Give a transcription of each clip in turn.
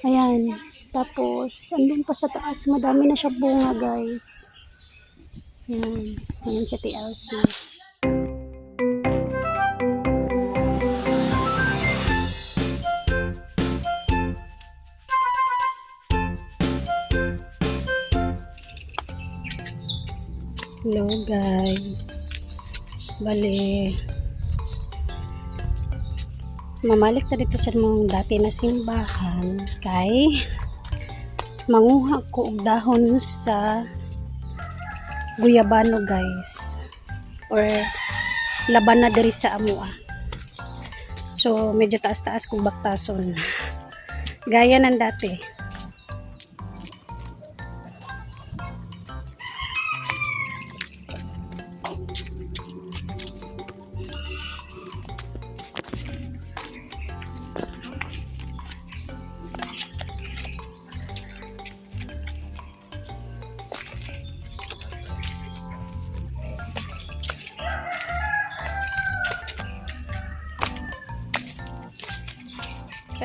Ayan. Tapos, andun pa sa taas, madami na siya bunga, guys. Ayan. Ayan sa TLC. Hello, guys. Bale, mamalik ta dito sa mong dati na simbahan kay manguha ko og dahon sa guyabano guys. Or laban na diri sa amua so medyo taas-taas kong baktason. Gaya ng dati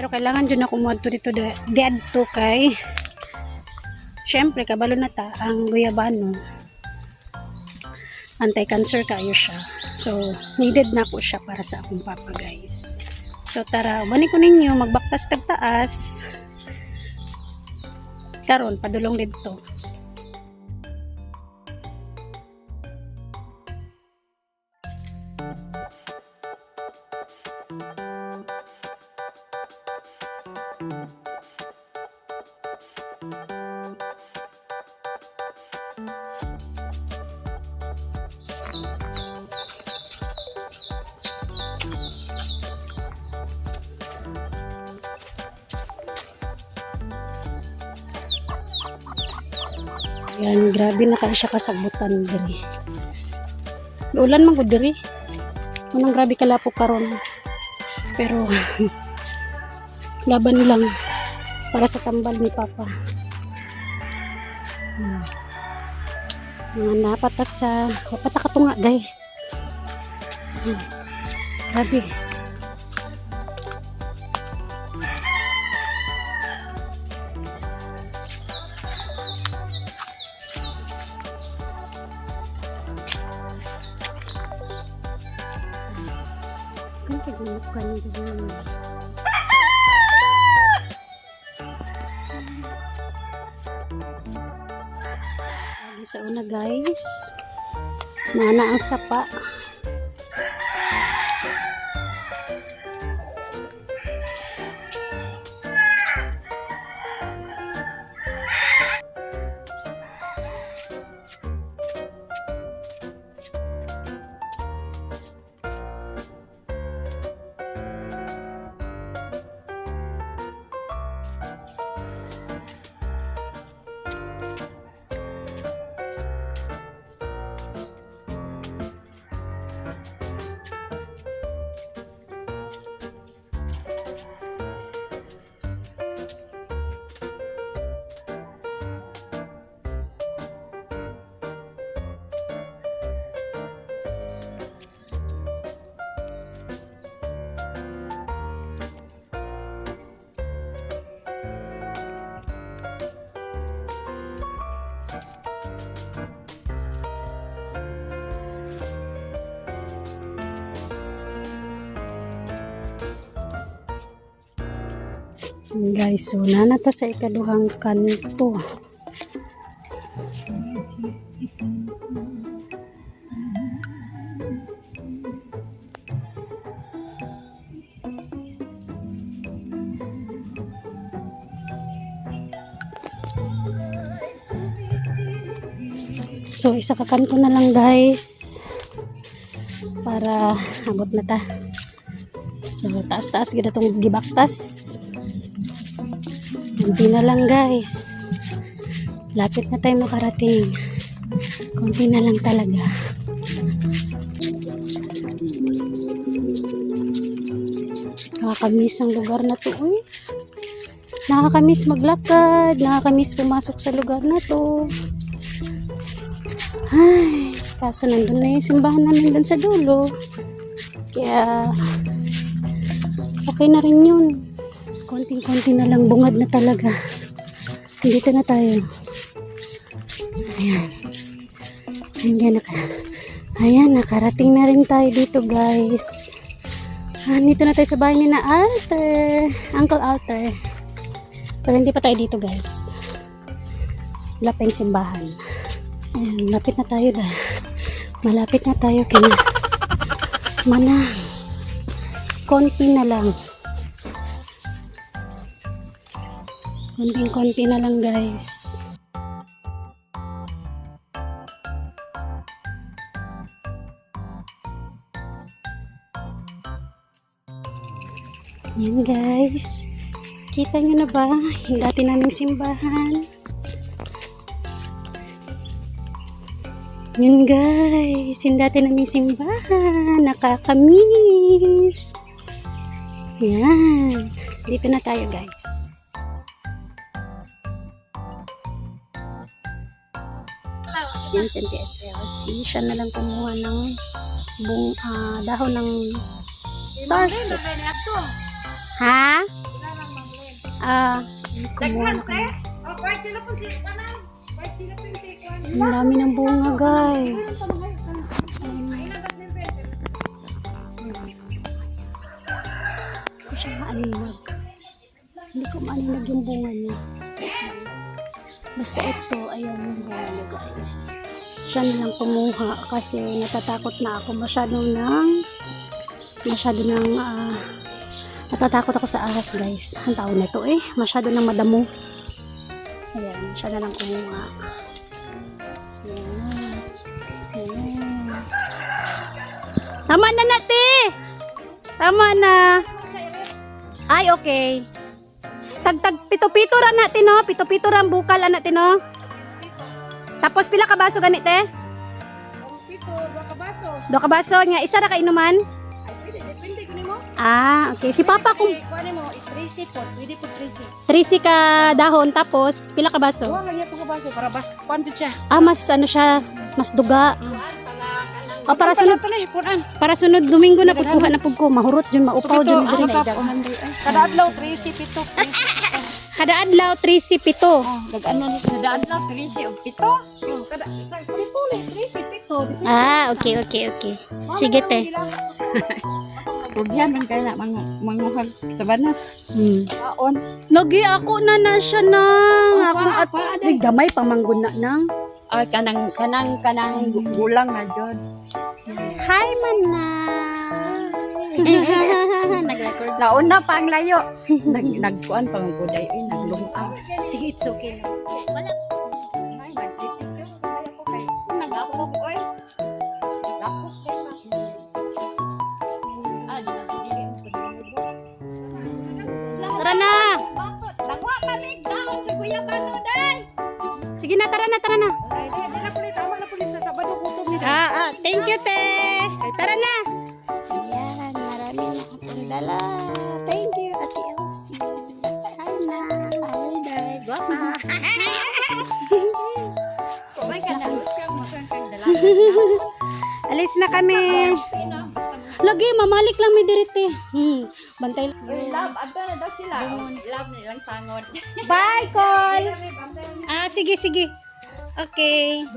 pero kailangan dyan ako mo dito dead to kay. Syempre kabalo na ta ang guyabano. Anti-cancer kayo siya. So needed na ko siya para sa akong papa guys. So tara bani ko ninyo magbaktas tagtaas karon padulong dito Yan, grabe na kayo siya kasabutan diri. Ulan man gud diri. Unang grabe kalapok karon. Pero laban lang para sa tambal ni Papa. Hmm. Mga napata sa napata ka to nga guys. Hmm. Grabe. Kan kagalukan din. Lagi sa una guys. Nana ang sapa. Guys, so nanata sa ikaduhang kanto. So, isa ka kanto na lang guys. Para abot na ta. So, taas-taas gina itong gibaktas. Kunti na lang guys. Lapit na tayo makarating. Kunti na lang talaga. Nakakamiss ang lugar na to. Uy. Nakakamiss maglakad. Nakakamiss pumasok sa lugar na to. Ay, kaso nandun na yung simbahan namin dun sa dulo. Kaya, okay na rin yun. Konting-konti na lang, bungad na talaga. Dito na tayo. Ayan. Ayan, naka, ayan, nakarating na rin tayo dito, guys. Ah, dito na tayo sa bahay ni na Alter. Uncle Alter. Pero hindi pa tayo dito, guys. Wala pa simbahan. Ayan, malapit na tayo da. Malapit na tayo kina. Manang. Konti na lang. Konting-konti na lang, guys. Yan guys. Kita nyo na ba? Yung dati naming simbahan. Yan guys. Yung dati naming simbahan. Nakakamiss. Yan. Dito na tayo guys. Vincent PFLC. Siya na lang kumuha ng bung, ah, dahon ng sarso. Ha? Ah, kumuha na kami. Ang dami ng bunga, guys. Hindi ko siya maaninag. Hindi ko maaninag yung bunga niya. Basta ito, ayan yung niya, guys. Siya na lang kumuha kasi natatakot na ako masyado ng masyado ng ah, natatakot ako sa ahas, guys. Ang tawag na ito eh. Masyado ng madamo. Ayan, siya na lang kumuha. Tama na nati! Tama na. Ay, okay. Tag-tag, pito-pito ra natin, no? Pito-pito ra ang bukal, na natin, no? Tapos, pila ka baso ganit, eh? Pito, dua ka baso. Do ka baso niya, isa ra ka inuman? Ah, okay. Si Papa kung Kuha mo, i-tracy po, pwede po tracy. 30 ka dahon, tapos pila ka baso? Kuha lang yan po ka baso, para bas, po siya. Ah, mas ano siya, mas duga. O, para sunod, Pala, punan. para sunod Domingo na pagkuha na pag ko, mahurot dyan, maupaw. Ano diri. ka po? Kada adlaw, tracy, pito. Kada adlaw, 30 pito. Nag-ano nito? Kada adlaw, tracy, o pito. Kada, sa puli-puli, tracy, pito. Ah, okay, okay, okay. Sige, te. Rudyan man kaya na, manguhag sa banas. Hmm. Kaon. Lagi ako na na siya nang. Oh, Ako pa- at gamay pamanggod na nang. Ay, kanang, kanang, kanang gulang na dyan. Hi, mana. Nag-record. Nauna pa ang layo. Nag, nagkuhan pa ang guday, eh, naglungag. Sige, it's okay. Wala. Te. Tara na. Ayan, marami na akong dala. Thank you, Ate Elsie. Hi na. Hi, Day. Guwapa. Kumain ka na. Alis na kami. Lagi, mamalik lang may dirite. Hmm, bantay lang. Uy, love, adto na daw sila. Love nilang sangon. Bye, Col. Ah, sige, sige. Okay.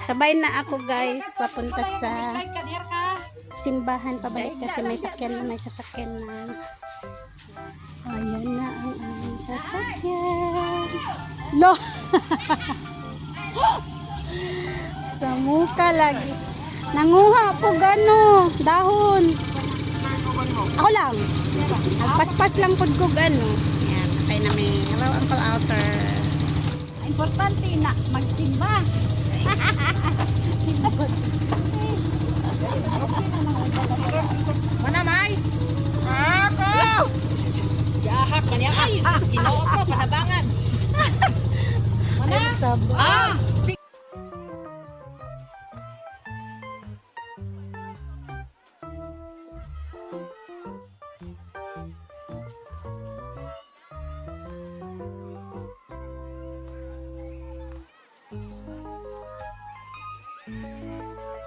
Sabay na ako, guys. Papunta sa simbahan pabalik kasi may sakyan na may sasakyan na. Ayan na ang aming sasakyan. Lo! Sa muka lagi. Nanguha po gano, dahon. Ako lang. Paspas lang po gano. Ayan, kay namin. Hello, Uncle Outer. Importante na magsimba. Manamay. Ako. Gahak kanya ay. Ginoo ko panabangan. Ay, sabo. Ah,